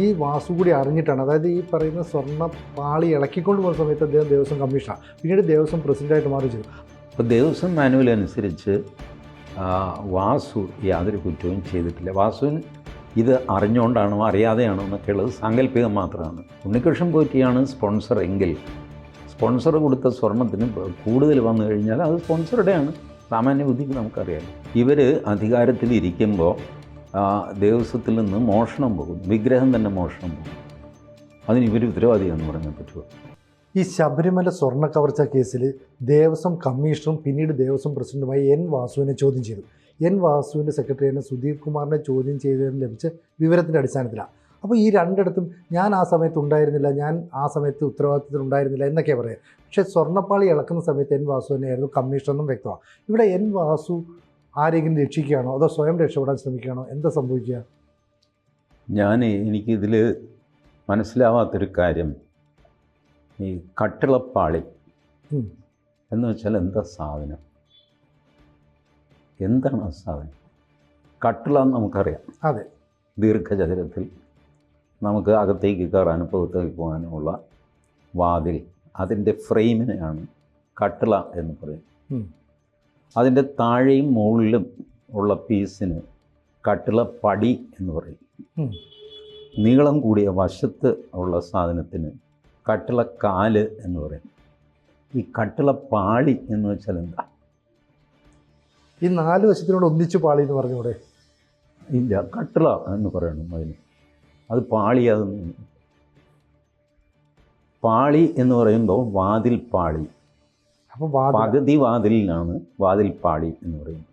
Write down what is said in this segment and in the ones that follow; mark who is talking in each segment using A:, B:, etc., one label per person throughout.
A: ഈ വാസു കൂടി അറിഞ്ഞിട്ടാണ്. അതായത് ഈ പറയുന്ന സ്വർണ പാളി ഇളക്കിക്കൊണ്ട് പോകുന്ന സമയത്ത് അദ്ദേഹം ദേവസ്വം കമ്മീഷണർ പിന്നീട് ദേവസ്വം പ്രസിഡന്റായിട്ട് മാറി ചെയ്തു
B: അപ്പോൾ ദേവസ്വം മാനുവൽ അനുസരിച്ച് വാസു യാതൊരു കുറ്റവും ചെയ്തിട്ടില്ല. വാസുവിന് ഇത് അറിഞ്ഞുകൊണ്ടാണോ അറിയാതെയാണോ എന്നൊക്കെയുള്ളത് സാങ്കല്പികം മാത്രമാണ്. ഉണ്ണികൃഷ്ണൻ പോറ്റിയാണ് സ്പോൺസർ എങ്കിൽ സ്പോൺസർ കൊടുത്ത സ്വർണത്തിന് കൂടുതൽ വന്നു കഴിഞ്ഞാൽ അത് സ്പോൺസറുടെയാണ്. സാമാന്യ ബുദ്ധിക്ക് നമുക്കറിയാം. ഇവർ അധികാരത്തിലിരിക്കുമ്പോൾ ദേവസ്വത്തിൽ നിന്ന് മോഷണം പോകും. വിഗ്രഹം തന്നെ മോഷണം പോകും. അതിന് ഇവർ ഉത്തരവാദിയാണെന്ന് പറയാൻ പറ്റുമോ?
A: ഈ ശബരിമല സ്വർണ കവർച്ച കേസിൽ ദേവസ്വം കമ്മീഷണറും പിന്നീട് ദേവസ്വം പ്രസിഡന്റുമായി എൻ വാസുവിനെ ചോദ്യം ചെയ്തു. എൻ വാസുവിന്റെ സെക്രട്ടറിയെ സുധീർ കുമാറിനെ ചോദ്യം ചെയ്തതിന് ലഭിച്ച വിവരത്തിന്റെ അടിസ്ഥാനത്തിലാണ് അപ്പോൾ ഈ രണ്ടിടത്തും ഞാൻ ആ സമയത്ത് ഉണ്ടായിരുന്നില്ല ഞാൻ ആ സമയത്ത് ഉത്തരവാദിത്തത്തിൽ ഉണ്ടായിരുന്നില്ല എന്നൊക്കെ പറയാം. പക്ഷേ സ്വർണപ്പാളി ഇളക്കുന്ന സമയത്ത് എൻ വാസു തന്നെയായിരുന്നു കമ്മീഷണറും വ്യക്തമാണ് ഇവിടെ എൻ വാസു ആരെങ്കിലും രക്ഷിക്കുകയാണോ? അതോ സ്വയം രക്ഷപ്പെടാൻ ശ്രമിക്കുകയാണോ? എന്താ സംഭവിക്കുക?
B: ഞാൻ എനിക്കിതിൽ മനസ്സിലാവാത്തൊരു കാര്യം. ഈ കട്ടിളപ്പാളി എന്ന് വെച്ചാൽ എന്താ സാധനം? എന്താണ് ആ സാധനം? കട്ടിള എന്ന് നമുക്കറിയാം.
A: അതെ.
B: ദീർഘചതുരത്തിൽ നമുക്ക് അകത്തേക്ക് കയറാനും പുറത്തേക്ക് പോകാനുമുള്ള വാതിൽ അതിന്റെ ഫ്രെയിമിനെയാണ് കട്ടിള എന്ന് പറയും
A: ഉം.
B: അതിന്റെ താഴെയും മുകളിലും ഉള്ള പീസിന് കട്ടിള പടി എന്ന് പറയും. നീളം കൂടിയ വശത്ത് ഉള്ള സാധനത്തിന് കട്ടിള കാൽ എന്ന് പറയും. ഈ കട്ടിള പാളി എന്ന് വെച്ചാൽ എന്താ?
A: ഈ നാല് വശത്തിനോട് ഒന്നിച്ച് പാളി എന്ന് പറഞ്ഞൂടെ?
B: ഇല്ല കട്ടിള എന്ന് പറയണം അതിന്. അത് പാളി അതൊന്നും പാളി എന്ന് പറയുമ്പോൾ വാതിൽ പാളി.
A: അപ്പോൾ
B: പകുതി വാതിലിനാണ് വാതിൽപ്പാളി പാളി എന്ന് പറയുന്നത്.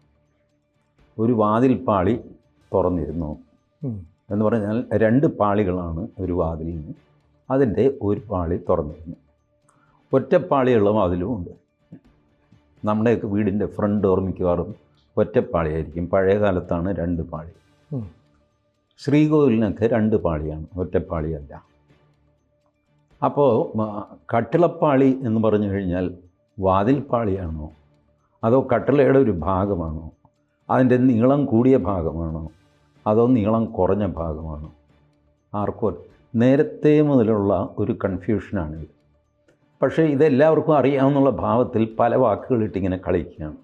B: ഒരു വാതിൽപ്പാളി പാളി തുറന്നിരുന്നു എന്ന് പറഞ്ഞാൽ രണ്ട് പാളികളാണ് ഒരു വാതിലിന് അതിന്റെ ഒരു പാളി തുറന്നിരുന്നു. ഒറ്റപ്പാളിയുള്ള വാതിലും ഉണ്ട്. നമ്മുടെയൊക്കെ വീടിന്റെ ഫ്രണ്ട് ഡോർ മിക്കവാറും ഒറ്റപ്പാളിയായിരിക്കും. പഴയ കാലത്താണ് രണ്ട് പാളി. ശ്രീകോവിലിനൊക്കെ രണ്ട് പാളിയാണ്. ഒറ്റപ്പാളിയല്ല. അപ്പോൾ കട്ടിളപ്പാളി എന്ന് പറഞ്ഞു കഴിഞ്ഞാൽ വാതിൽപ്പാളിയാണോ? അതോ കട്ടളയുടെ ഒരു ഭാഗമാണോ? അതിന്റെ നീളം കൂടിയ ഭാഗമാണോ? അതോ നീളം കുറഞ്ഞ ഭാഗമാണോ? ആർക്കോ നേരത്തെ മുതലുള്ള ഒരു കൺഫ്യൂഷനാണിത്. പക്ഷേ ഇതെല്ലാവർക്കും അറിയാവുന്നുള്ള ഭാവത്തിൽ പല വാക്കുകളിട്ടിങ്ങനെ കളിക്കുകയാണ്.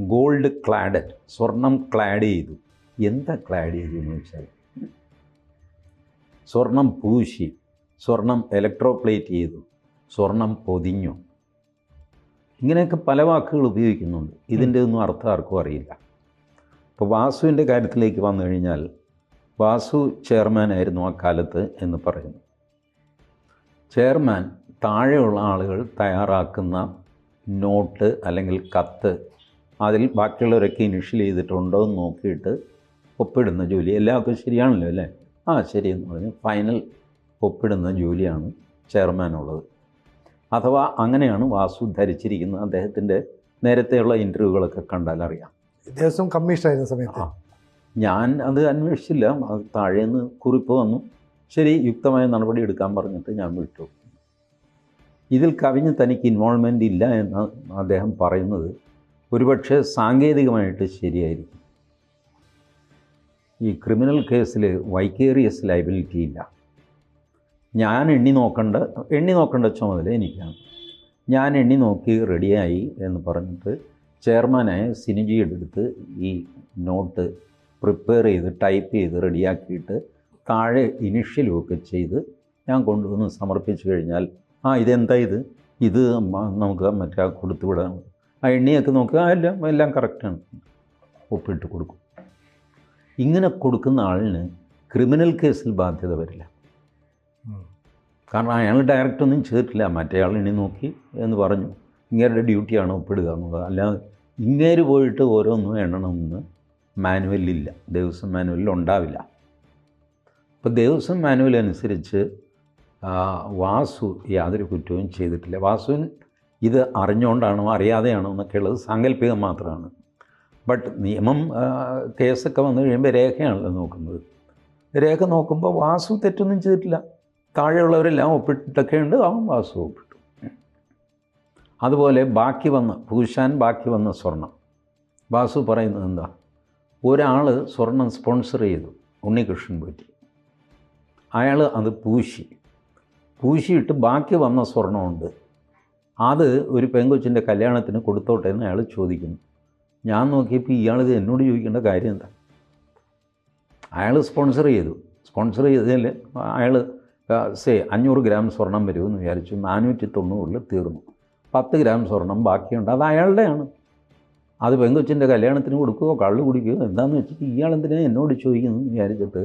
B: ഗോൾഡ് ക്ലാഡഡ് സ്വർണം ക്ലാഡ് ചെയ്തു. എന്താ ക്ലാഡ് ചെയ്തു എന്ന് വെച്ചാൽ? സ്വർണം പൂശി സ്വർണം ഇലക്ട്രോപ്ലേറ്റ് ചെയ്തു സ്വർണം പൊതിഞ്ഞു. ഇങ്ങനെയൊക്കെ പല വാക്കുകൾ ഉപയോഗിക്കുന്നുണ്ട്. ഇതിന്റെ ഒന്നും അർത്ഥം ആർക്കും അറിയില്ല. അപ്പോൾ വാസുവിന്റെ കാര്യത്തിലേക്ക് വന്നു കഴിഞ്ഞാൽ വാസു ചെയർമാനായിരുന്നു ആ കാലത്ത് എന്ന് പറയുന്നു. ചെയർമാൻ താഴെയുള്ള ആളുകൾ തയ്യാറാക്കുന്ന നോട്ട് അല്ലെങ്കിൽ കത്ത് അതിൽ ബാക്കിയുള്ളവരൊക്കെ ഇനിഷ്യൽ ചെയ്തിട്ടുണ്ടോ എന്ന് നോക്കിയിട്ട് ഒപ്പിടുന്ന ജോലി. എല്ലാവർക്കും ശരിയാണല്ലോ അല്ലേ? ആ ശരിയെന്ന് പറഞ്ഞ്. ഫൈനൽ ഒപ്പിടുന്ന ജോലിയാണ് ചെയർമാനുള്ളത് അഥവാ അങ്ങനെയാണ് വാസു ധരിച്ചിരിക്കുന്നത്. അദ്ദേഹത്തിന്റെ നേരത്തെയുള്ള ഇന്റർവ്യൂകളൊക്കെ കണ്ടാൽ അറിയാം.
A: ദേവസ്വം കമ്മീഷൻ ആയിരുന്ന സമയത്ത്.
B: ഞാൻ അത് അന്വേഷിച്ചില്ല. അത് താഴേന്ന് കുറിപ്പ് വന്നു. ശരി യുക്തമായ നടപടി എടുക്കാൻ പറഞ്ഞിട്ട് ഞാൻ വിട്ടു. ഇതിൽ കവിഞ്ഞ് തനിക്ക് ഇൻവോൾവ്മെന്റ് ഇല്ല എന്ന് അദ്ദേഹം പറയുന്നത് ഒരുപക്ഷെ സാങ്കേതികമായിട്ട് ശരിയായിരിക്കും. ഈ ക്രിമിനൽ കേസിൽ വൈക്കേറിയസ് ലൈബിലിറ്റി ഇല്ല. ഞാൻ എണ്ണി നോക്കേണ്ട എണ്ണി നോക്കേണ്ട ചുമതല എനിക്കാണ്. ഞാൻ എണ്ണി നോക്കി റെഡിയായി എന്ന് പറഞ്ഞിട്ട് ചെയർമാനായ സിനിജിയുടെ അടുത്ത് ഈ നോട്ട് പ്രിപ്പയർ ചെയ്ത് ടൈപ്പ് ചെയ്ത് റെഡിയാക്കിയിട്ട് താഴെ ഇനിഷ്യൽ ഒക്കെ ചെയ്ത് ഞാൻ കൊണ്ടുവന്ന് സമർപ്പിച്ചു കഴിഞ്ഞാൽ ആ ഇതെന്താ ഇത്? ഇത് നമുക്ക് മറ്റേ കൊടുത്തു വിടാൻ ആ എണ്ണിയൊക്കെ നോക്കുക എല്ലാം എല്ലാം കറക്റ്റാണ് ഒപ്പിട്ട് കൊടുക്കും. ഇങ്ങനെ കൊടുക്കുന്ന ആളിന് ക്രിമിനൽ കേസിൽ ബാധ്യത വരില്ല. കാരണം അയാൾ ഡയറക്റ്റ് ഒന്നും ചെയ്തിട്ടില്ല. ആൾ എണ്ണി നോക്കി എന്ന് പറഞ്ഞു. ഇങ്ങേരുടെ ഡ്യൂട്ടിയാണ് ഒപ്പിടുക എന്നുള്ളത്. അല്ലാതെ ഇങ്ങേര് പോയിട്ട് ഓരോന്നും എണ്ണണമെന്ന് മാനുവലില്ല ദേവസ്വം മാനുവലിൽ ഉണ്ടാവില്ല. അപ്പോൾ ദേവസ്വം മാനുവൽ അനുസരിച്ച് വാസു യാതൊരു കുറ്റവും ചെയ്തിട്ടില്ല. വാസുവിൻ ഇത് അറിഞ്ഞുകൊണ്ടാണോ അറിയാതെയാണോ എന്നൊക്കെയുള്ളത് സാങ്കല്പികം മാത്രമാണ്. ബട്ട് നിയമം കേസൊക്കെ വന്നു കഴിയുമ്പോൾ രേഖയാണല്ലോ നോക്കുന്നത്. രേഖ നോക്കുമ്പോൾ വാസു തെറ്റൊന്നും ചെയ്തിട്ടില്ല. താഴെയുള്ളവരെല്ലാം ഒപ്പിട്ടൊക്കെ ഉണ്ട് അവൻ വാസു ഒപ്പിട്ടു. അതുപോലെ ബാക്കി വന്ന പൂശാൻ ബാക്കി വന്ന സ്വർണം. വാസു പറയുന്നത് എന്താ? ഒരാൾ സ്വർണം സ്പോൺസർ ചെയ്തു ഉണ്ണികൃഷ്ണൻ പറ്റി അയാൾ അത് പൂശി. പൂശിയിട്ട് ബാക്കി വന്ന സ്വർണമുണ്ട്. അത് ഒരു പെങ്കൊച്ചിന്റെ കല്യാണത്തിന് കൊടുത്തോട്ടെ എന്ന് അയാൾ ചോദിക്കുന്നു. ഞാൻ നോക്കിയപ്പോൾ ഇയാളിത് എന്നോട് ചോദിക്കേണ്ട കാര്യം എന്താ? അയാൾ സ്പോൺസർ ചെയ്തു. സ്പോൺസർ ചെയ്തതിൽ അയാൾ സേ അഞ്ഞൂറ് ഗ്രാം സ്വർണം വരുമെന്ന് വിചാരിച്ചു നാനൂറ്റി തൊണ്ണൂറിൽ തീർന്നു. പത്ത് ഗ്രാം സ്വർണം ബാക്കിയുണ്ട്. അത് അയാളുടെയാണ്. അത് പെങ്കൊച്ചിന്റെ കല്യാണത്തിന് കൊടുക്കുകയോ കള്ളു കുടിക്കുകയോ എന്താണെന്ന് വെച്ചിട്ട് ഇയാൾ എന്തിനാ എന്നോട് ചോദിക്കുന്നു എന്ന് വിചാരിച്ചിട്ട്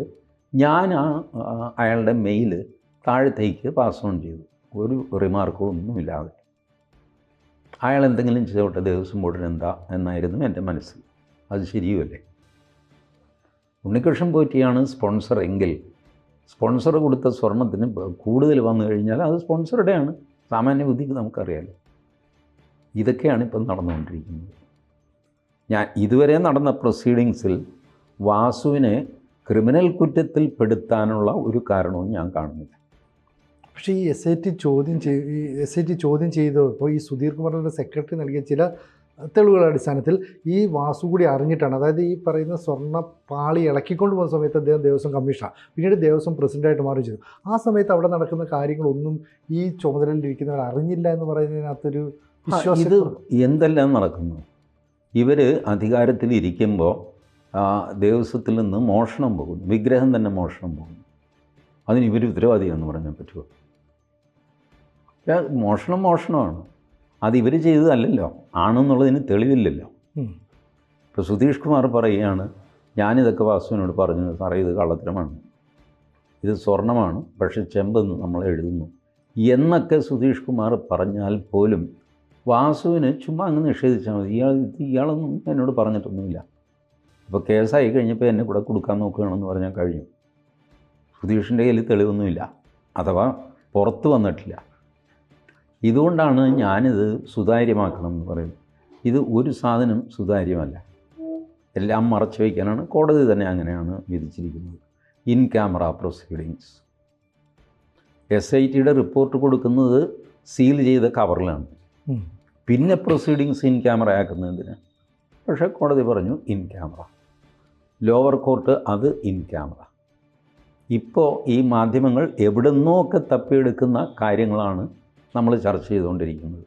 B: ഞാൻ ആ ആ, അയാളുടെ മെയിൽ താഴത്തേക്ക് പാസ് ഓൺ ചെയ്തു. ഒരു റിമാർക്കോ ഒന്നുമില്ലാതെ അയാൾ എന്തെങ്കിലും ചെയ്തോട്ടെ ദേവസ്വം ബോർഡിന് എന്താ എന്നായിരുന്നു എന്റെ മനസ്സിൽ. അത് ശരിയുമല്ലേ? ഉണ്ണികൃഷ്ണൻ പോറ്റിയാണ് സ്പോൺസർ എങ്കിൽ സ്പോൺസർ കൊടുത്ത സ്വർണത്തിന് കൂടുതൽ വന്നു കഴിഞ്ഞാൽ അത് സ്പോൺസറുടെയാണ് സാമാന്യ ബുദ്ധിക്ക് നമുക്കറിയാലോ. ഇതൊക്കെയാണ് ഇപ്പം നടന്നുകൊണ്ടിരിക്കുന്നത്. ഞാൻ ഇതുവരെ നടന്ന പ്രൊസീഡിങ്സിൽ വാസുവിനെ ക്രിമിനൽ കുറ്റത്തിൽ പെടുത്താനുള്ള ഒരു കാരണവും ഞാൻ കാണുന്നില്ല.
A: പക്ഷേ ഈ എസ് ഐ ടി ചോദ്യം ചെയ് എസ് ഐ ടി ചോദ്യം ചെയ്തപ്പോൾ ഈ സുധീർ കുമാറിന്റെ സെക്രട്ടറി നൽകിയ ചില തെളിവുകളുടെ അടിസ്ഥാനത്തിൽ ഈ വാസു കൂടി അറിഞ്ഞിട്ടാണ്. അതായത് ഈ പറയുന്ന സ്വർണ പാളി ഇളക്കിക്കൊണ്ട് പോകുന്ന സമയത്ത് അദ്ദേഹം ദേവസ്വം കമ്മീഷണർ പിന്നീട് ദേവസ്വം പ്രസിഡന്റായിട്ട് മാറി ചെയ്തു. ആ സമയത്ത് അവിടെ നടക്കുന്ന കാര്യങ്ങളൊന്നും ഈ ചുമതലയിലിരിക്കുന്നവർ അറിഞ്ഞില്ല എന്ന് പറയുന്നതിനകത്തൊരു
B: ഇത് എന്തെല്ലാം നടക്കുന്നു? ഇവർ അധികാരത്തിൽ ഇരിക്കുമ്പോൾ ദേവസ്വത്തിൽ നിന്ന് മോഷണം പോകുന്നു. വിഗ്രഹം തന്നെ മോഷണം പോകുന്നു. അതിന് ഇവർ ഉത്തരവാദിയാണെന്ന് പറഞ്ഞാൽ പറ്റുമോ? മോഷണം മോഷണമാണ്. അത് ഇവർ ചെയ്തതല്ലല്ലോ. ആണെന്നുള്ളതിന് തെളിവില്ലല്ലോ. ഇപ്പോൾ സുധീഷ് കുമാർ പറയുകയാണ് ഞാനിതൊക്കെ വാസുവിനോട് പറഞ്ഞു സാറേ ഇത് കള്ളത്തരമാണ്. ഇത് സ്വർണമാണ് പക്ഷേ ചെമ്പെന്ന് നമ്മൾ എഴുതുന്നു. എന്നൊക്കെ സുധീഷ് കുമാർ പറഞ്ഞാൽ പോലും വാസുവിന് ചുമ്മാ അങ്ങ് നിഷേധിച്ചാൽ മതി. ഇയാൾ ഇത് ഇയാളൊന്നും എന്നോട് പറഞ്ഞിട്ടൊന്നുമില്ല. ഇപ്പോൾ കേസായി കഴിഞ്ഞപ്പോൾ എന്നെ കൂടെ കൊടുക്കാൻ നോക്കുകയാണെന്ന് പറഞ്ഞാൽ കഴിഞ്ഞു. സുധീഷിന്റെ കയ്യിൽ തെളിവൊന്നുമില്ല. അഥവാ പുറത്ത് വന്നിട്ടില്ല. ഇതുകൊണ്ടാണ് ഞാനിത് സുതാര്യമാക്കണം എന്ന് പറയുന്നത്. ഇത് ഒരു സാധനം സുതാര്യമല്ല. എല്ലാം മറച്ചു വയ്ക്കാനാണ് കോടതി തന്നെ അങ്ങനെയാണ് വിധിച്ചിരിക്കുന്നത്. In camera proceedings. S I ടിയുടെ റിപ്പോർട്ട് കൊടുക്കുന്നത് സീൽ ചെയ്ത കവറിലാണ്. പിന്നെ പ്രൊസീഡിങ്സ് ഇൻ ക്യാമറ ആക്കുന്നതിന് പക്ഷേ കോടതി പറഞ്ഞു ഇൻ ക്യാമറ. ലോവർ കോർട്ട് അത് ഇൻ ക്യാമറ. ഇപ്പോൾ ഈ മാധ്യമങ്ങൾ എവിടുന്നോ ഒക്കെ തപ്പിയെടുക്കുന്ന കാര്യങ്ങളാണ് നമ്മൾ ചർച്ച ചെയ്തുകൊണ്ടിരിക്കുന്നത്.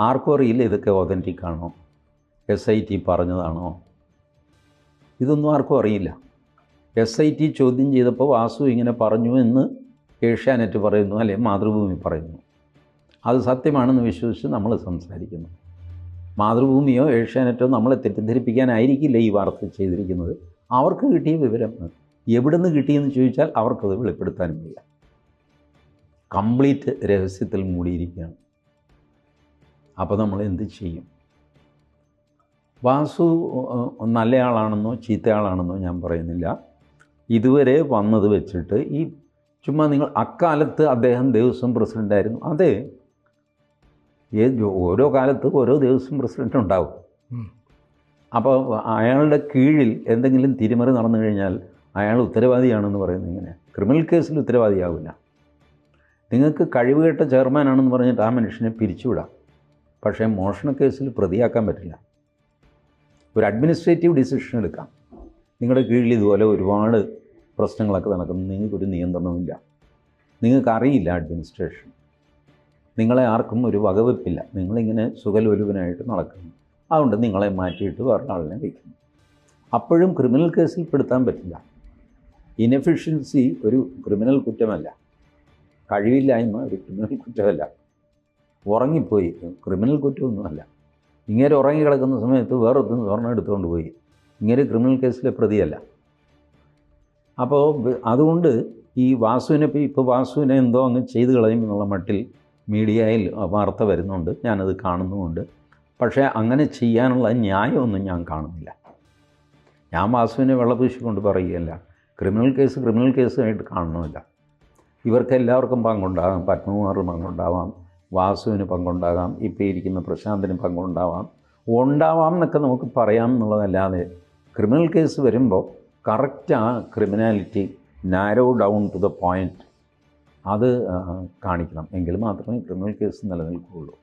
B: ആർക്കും അറിയില്ല ഇതൊക്കെ ഒതന്റിക് ആണോ? എസ് ഐ ടി പറഞ്ഞതാണോ? ഇതൊന്നും ആർക്കും അറിയില്ല. എസ് ഐ ടി ചോദ്യം ചെയ്തപ്പോൾ വാസു ഇങ്ങനെ പറഞ്ഞു എന്ന് ഏഷ്യാനെറ്റ് പറയുന്നു അല്ലെ മാതൃഭൂമി പറയുന്നു. അത് സത്യമാണെന്ന് വിശ്വസിച്ച് നമ്മൾ സംസാരിക്കുന്നു. മാതൃഭൂമിയോ ഏഷ്യാനെറ്റോ നമ്മളെ തെറ്റിദ്ധരിപ്പിക്കാനായിരിക്കില്ല ഈ വാർത്ത ചെയ്തിരിക്കുന്നത്. അവർക്ക് കിട്ടിയ വിവരം എവിടുന്ന് കിട്ടിയെന്ന് ചോദിച്ചാൽ അവർക്കത് വെളിപ്പെടുത്താനും വയ്യ. കംപ്ലീറ്റ് രഹസ്യത്തിൽ മൂടിയിരിക്കുകയാണ്. അപ്പോൾ നമ്മൾ എന്ത് ചെയ്യും? വാസു നല്ലയാളാണെന്നോ ചീത്തയാളാണെന്നോ ഞാൻ പറയുന്നില്ല. ഇതുവരെ വന്നത് വെച്ചിട്ട് ഈ ചുമ്മാ നിങ്ങൾ അക്കാലത്ത് അദ്ദേഹം ദേവസ്വം പ്രസിഡന്റായിരുന്നു അതെ ഓരോ കാലത്ത് ഓരോ ദേവസ്വം പ്രസിഡന്റ് ഉണ്ടാവും. അപ്പോൾ അയാളുടെ കീഴിൽ എന്തെങ്കിലും തിരിമറി നടന്നു കഴിഞ്ഞാൽ അയാൾ ഉത്തരവാദിയാണെന്ന് പറയുന്നത് ഇങ്ങനെ ക്രിമിനൽ കേസിൽ ഉത്തരവാദിയാവില്ല. നിങ്ങൾക്ക് കഴിവുകെട്ട ചെയർമാനാണെന്ന് പറഞ്ഞിട്ട് ആ മനുഷ്യനെ പിരിച്ചുവിടാം. പക്ഷേ മോഷണ കേസിൽ പ്രതിയാക്കാൻ പറ്റില്ല. ഒരു അഡ്മിനിസ്ട്രേറ്റീവ് ഡിസിഷൻ എടുക്കാം. നിങ്ങളുടെ കീഴിൽ ഇതുപോലെ ഒരുപാട് പ്രശ്നങ്ങളൊക്കെ നടക്കുന്നു. നിങ്ങൾക്കൊരു നിയന്ത്രണമില്ല നിങ്ങൾക്കറിയില്ല അഡ്മിനിസ്ട്രേഷൻ നിങ്ങളെ ആർക്കും ഒരു വകവെപ്പില്ല. നിങ്ങളിങ്ങനെ സുഖലോലുപനായിട്ട് നടക്കുന്നു. അതുകൊണ്ട് നിങ്ങളെ മാറ്റിയിട്ട് വേറെ ആളിനെ വയ്ക്കുന്നു. അപ്പോഴും ക്രിമിനൽ കേസിൽ പെടുത്താൻ പറ്റില്ല. ഇനെഫിഷ്യൻസി ഒരു ക്രിമിനൽ കുറ്റമല്ല. കഴിവില്ലായ്മ ഒരു ക്രിമിനൽ കുറ്റമല്ല. ഉറങ്ങിപ്പോയി. ക്രിമിനൽ കുറ്റമൊന്നുമല്ല. ഇങ്ങനെ ഉറങ്ങി കിടക്കുന്ന സമയത്ത് വേറൊരുത്തും സ്വർണം എടുത്തുകൊണ്ട് പോയി. ഇങ്ങനെ ക്രിമിനൽ കേസിലെ പ്രതിയല്ല. അപ്പോൾ അതുകൊണ്ട് ഈ വാസുവിനെ ഇപ്പോൾ വാസുവിനെ എന്തോ അങ്ങ് ചെയ്തു കളയും എന്നുള്ള മട്ടിൽ മീഡിയയിൽ വാർത്ത വരുന്നുണ്ട്. ഞാനത് കാണുന്നുമുണ്ട്. പക്ഷേ അങ്ങനെ ചെയ്യാനുള്ള ന്യായമൊന്നും ഞാൻ കാണുന്നില്ല. ഞാൻ വാസുവിനെ വെള്ളപൂശിക്കൊണ്ട് പറയുകയല്ല. ക്രിമിനൽ കേസ് ക്രിമിനൽ കേസായിട്ട് കാണണമില്ല ഇവർക്ക് എല്ലാവർക്കും പങ്കുണ്ടാകാം. പത്മകുമാറിന് പങ്കുണ്ടാവാം. വാസുവിന് പങ്കുണ്ടാകാം. ഇപ്പോൾ ഇരിക്കുന്ന പ്രശാന്തിന് പങ്കുണ്ടാവാം. ഉണ്ടാവാം എന്നൊക്കെ നമുക്ക് പറയാം എന്നുള്ളതല്ലാതെ ക്രിമിനൽ കേസ് വരുമ്പോൾ കറക്റ്റ് ആ criminality narrow down to the point അത് കാണിക്കണം. എങ്കിൽ മാത്രമേ ക്രിമിനൽ കേസ് നിലനിൽക്കുകയുള്ളൂ.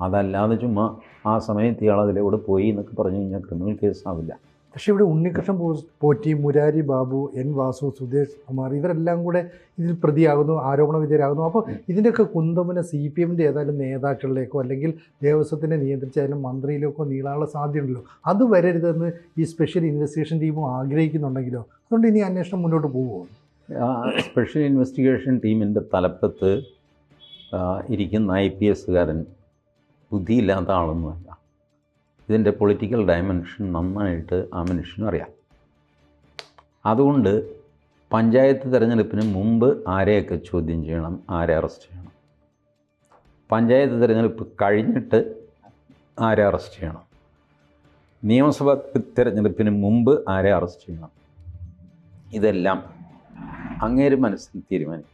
B: അതല്ലാതെ ചുമ്മാ ആ സമയത്ത് ഇയാൾ അതിലൂടെ പോയി എന്നൊക്കെ പറഞ്ഞു കഴിഞ്ഞാൽ ക്രിമിനൽ കേസ് ആവില്ല
A: പക്ഷേ ഇവിടെ ഉണ്ണികൃഷ്ണൻ പോറ്റി മുരാരി ബാബു എൻ വാസു സുധേഷ് കുമാർ ഇവരെല്ലാം കൂടെ ഇതിൽ പ്രതിയാകുന്നു ആരോപണ വിധേയരാകുന്നു. അപ്പോൾ ഇതിന്റെയൊക്കെ കുന്തമുന സി പി എമ്മിന്റെ ഏതായാലും നേതാക്കളിലേക്കോ അല്ലെങ്കിൽ ദേവസ്വത്തിനെ നിയന്ത്രിച്ചാലും മന്ത്രിയിലേക്കോ നീളാനുള്ള സാധ്യതയുണ്ടല്ലോ. അത് വരരുതെന്ന് ഈ സ്പെഷ്യൽ ഇൻവെസ്റ്റിഗേഷൻ ടീമും ആഗ്രഹിക്കുന്നുണ്ടെങ്കിലോ? അതുകൊണ്ട് ഇനി അന്വേഷണം മുന്നോട്ട് പോകുമോ
B: സ്പെഷ്യൽ ഇൻവെസ്റ്റിഗേഷൻ ടീമിന്റെ തലപ്പത്ത് ഇരിക്കുന്ന ഐ പി എസ്സുകാരൻ ബുദ്ധിയില്ലാത്ത ആളൊന്നുമല്ല. ഇതിന്റെ പൊളിറ്റിക്കൽ ഡയമെൻഷൻ നന്നായിട്ട് ആ മനുഷ്യനും അറിയാം. അതുകൊണ്ട് പഞ്ചായത്ത് തിരഞ്ഞെടുപ്പിന് മുമ്പ് ആരെയൊക്കെ ചോദ്യം ചെയ്യണം ആരെ അറസ്റ്റ് ചെയ്യണം? പഞ്ചായത്ത് തിരഞ്ഞെടുപ്പ് കഴിഞ്ഞിട്ട് ആരെ അറസ്റ്റ് ചെയ്യണം? നിയമസഭാ തിരഞ്ഞെടുപ്പിന് മുമ്പ് ആരെ അറസ്റ്റ് ചെയ്യണം? ഇതെല്ലാം അങ്ങേര് മനസ്സിൽ തീരുമാനിക്കും.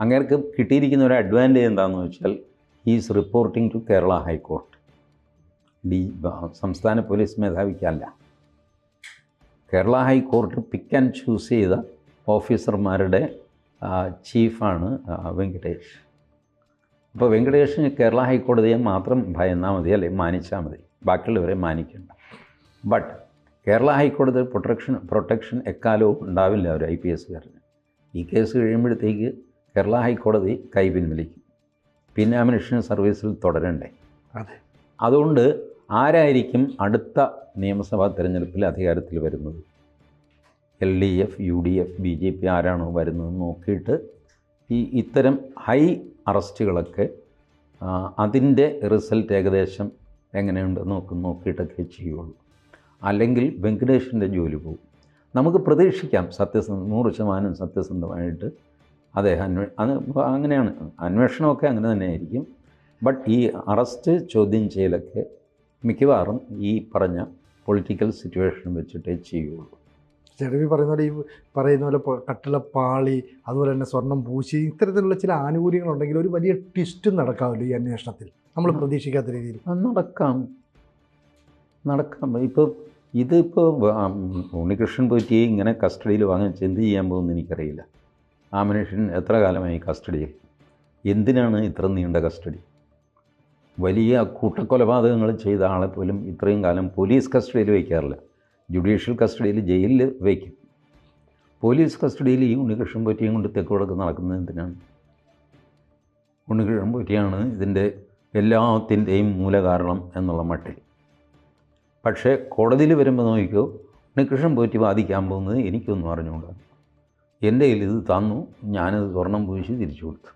B: അങ്ങേർക്ക് കിട്ടിയിരിക്കുന്ന ഒരു അഡ്വാന്റേജ് എന്താണെന്ന് വെച്ചാൽ is reporting to Kerala high court the സംസ്ഥാന police മേധാവിക്കല്ല Kerala high court pick and choose ചെയ്ത ഓഫീസർമാരുടെ ചീഫാണ് വെങ്കടേഷ്. അപ്പോൾ വെങ്കടേഷിന് കേരള ഹൈക്കോടതിയെ മാത്രം ഭയന്നാൽ മതി അല്ലെങ്കിൽ മാനിച്ചാൽ മതി. ബാക്കിയുള്ളവരെ മാനിക്കണ്ട. ബട്ട് കേരള ഹൈക്കോടതി പ്രൊട്ടക്ഷൻ പ്രൊട്ടക്ഷൻ എക്കാലവും ഉണ്ടാവില്ല ഒരു ഐ പി എസ്സുകാരന്. ഈ കേസ് കഴിയുമ്പോഴത്തേക്ക് കേരള ഹൈക്കോടതി കൈ പിൻവലിക്കും പിന്നെ ആ മനുഷ്യന് സർവീസിൽ തുടരണ്ടേ.
A: അതെ.
B: അതുകൊണ്ട് ആരായിരിക്കും അടുത്ത നിയമസഭാ തിരഞ്ഞെടുപ്പിൽ അധികാരത്തിൽ വരുന്നത്? L D F U D F B J P ആരാണോ വരുന്നത് നോക്കിയിട്ട് ഈ ഇത്തരം ഹൈ അറസ്റ്റുകളൊക്കെ അതിന്റെ റിസൾട്ട് ഏകദേശം എങ്ങനെയുണ്ട് നോക്ക് നോക്കിയിട്ടൊക്കെ ചെയ്യുള്ളൂ. അല്ലെങ്കിൽ വെങ്കടേഷിന്റെ ജോലി പോകും. നമുക്ക് പ്രതീക്ഷിക്കാം സത്യസന്ധ നൂറ് ശതമാനം സത്യസന്ധമായിട്ട് അദ്ദേഹം അന്വേ അത് അങ്ങനെയാണ്. അന്വേഷണമൊക്കെ അങ്ങനെ തന്നെയായിരിക്കും. ബട്ട് ഈ അറസ്റ്റ് ചോദ്യം ചെയ്യലൊക്കെ മിക്കവാറും ഈ പറഞ്ഞ പൊളിറ്റിക്കൽ സിറ്റുവേഷൻ വെച്ചിട്ടേ ചെയ്യുള്ളൂ.
A: ചെറുവി പറയുന്ന പോലെ ഈ പറയുന്ന പോലെ കട്ടിള പാളി അതുപോലെ തന്നെ സ്വർണം പൂശി ഇത്തരത്തിലുള്ള ചില ആനുകൂല്യങ്ങളുണ്ടെങ്കിൽ ഒരു വലിയ ട്വിസ്റ്റും നടക്കാമല്ലോ ഈ അന്വേഷണത്തിൽ. നമ്മൾ പ്രതീക്ഷിക്കാത്ത രീതിയിൽ.
B: നടക്കാം. നടക്കാം. ഇപ്പോൾ ഇതിപ്പോൾ ഉണ്ണികൃഷ്ണൻ പോറ്റിയെ ഇങ്ങനെ കസ്റ്റഡിയിൽ വാങ്ങിച്ച് എന്ത് ചെയ്യാൻ പോകുമെന്ന് എനിക്കറിയില്ല. ആ മനുഷ്യൻ എത്ര കാലമായി കസ്റ്റഡിയിൽ? എന്തിനാണ് ഇത്ര നീണ്ട കസ്റ്റഡി? വലിയ കൂട്ടക്കൊലപാതകങ്ങൾ ചെയ്ത ആളെ പോലും ഇത്രയും കാലം പോലീസ് കസ്റ്റഡിയിൽ വയ്ക്കാറില്ല. ജുഡീഷ്യൽ കസ്റ്റഡിയിൽ ജയിലിൽ വയ്ക്കും. പോലീസ് കസ്റ്റഡിയിൽ ഈ ഉണ്ണികൃഷ്ണൻ പൊറ്റിയും കൊണ്ട് തെക്കുവടക്ക് നടക്കുന്നത് എന്തിനാണ്? ഉണ്ണികൃഷ്ണൻ പൊറ്റിയാണ് ഇതിന്റെ എല്ലാത്തിന്റെയും മൂലകാരണം എന്നുള്ള മട്ടിൽ. പക്ഷേ കോടതിയിൽ വരുമ്പോൾ നോക്കിക്കോ ഉണ്ണികൃഷ്ണൻ പോറ്റി വാദിക്കാൻ പോകുന്നത് എനിക്കൊന്നും അറിഞ്ഞുകൂടാ. എന്റെ കയ്യിൽ ഇത് തന്നു ഞാനത് സ്വർണം പൂശി തിരിച്ചു കൊടുത്തു.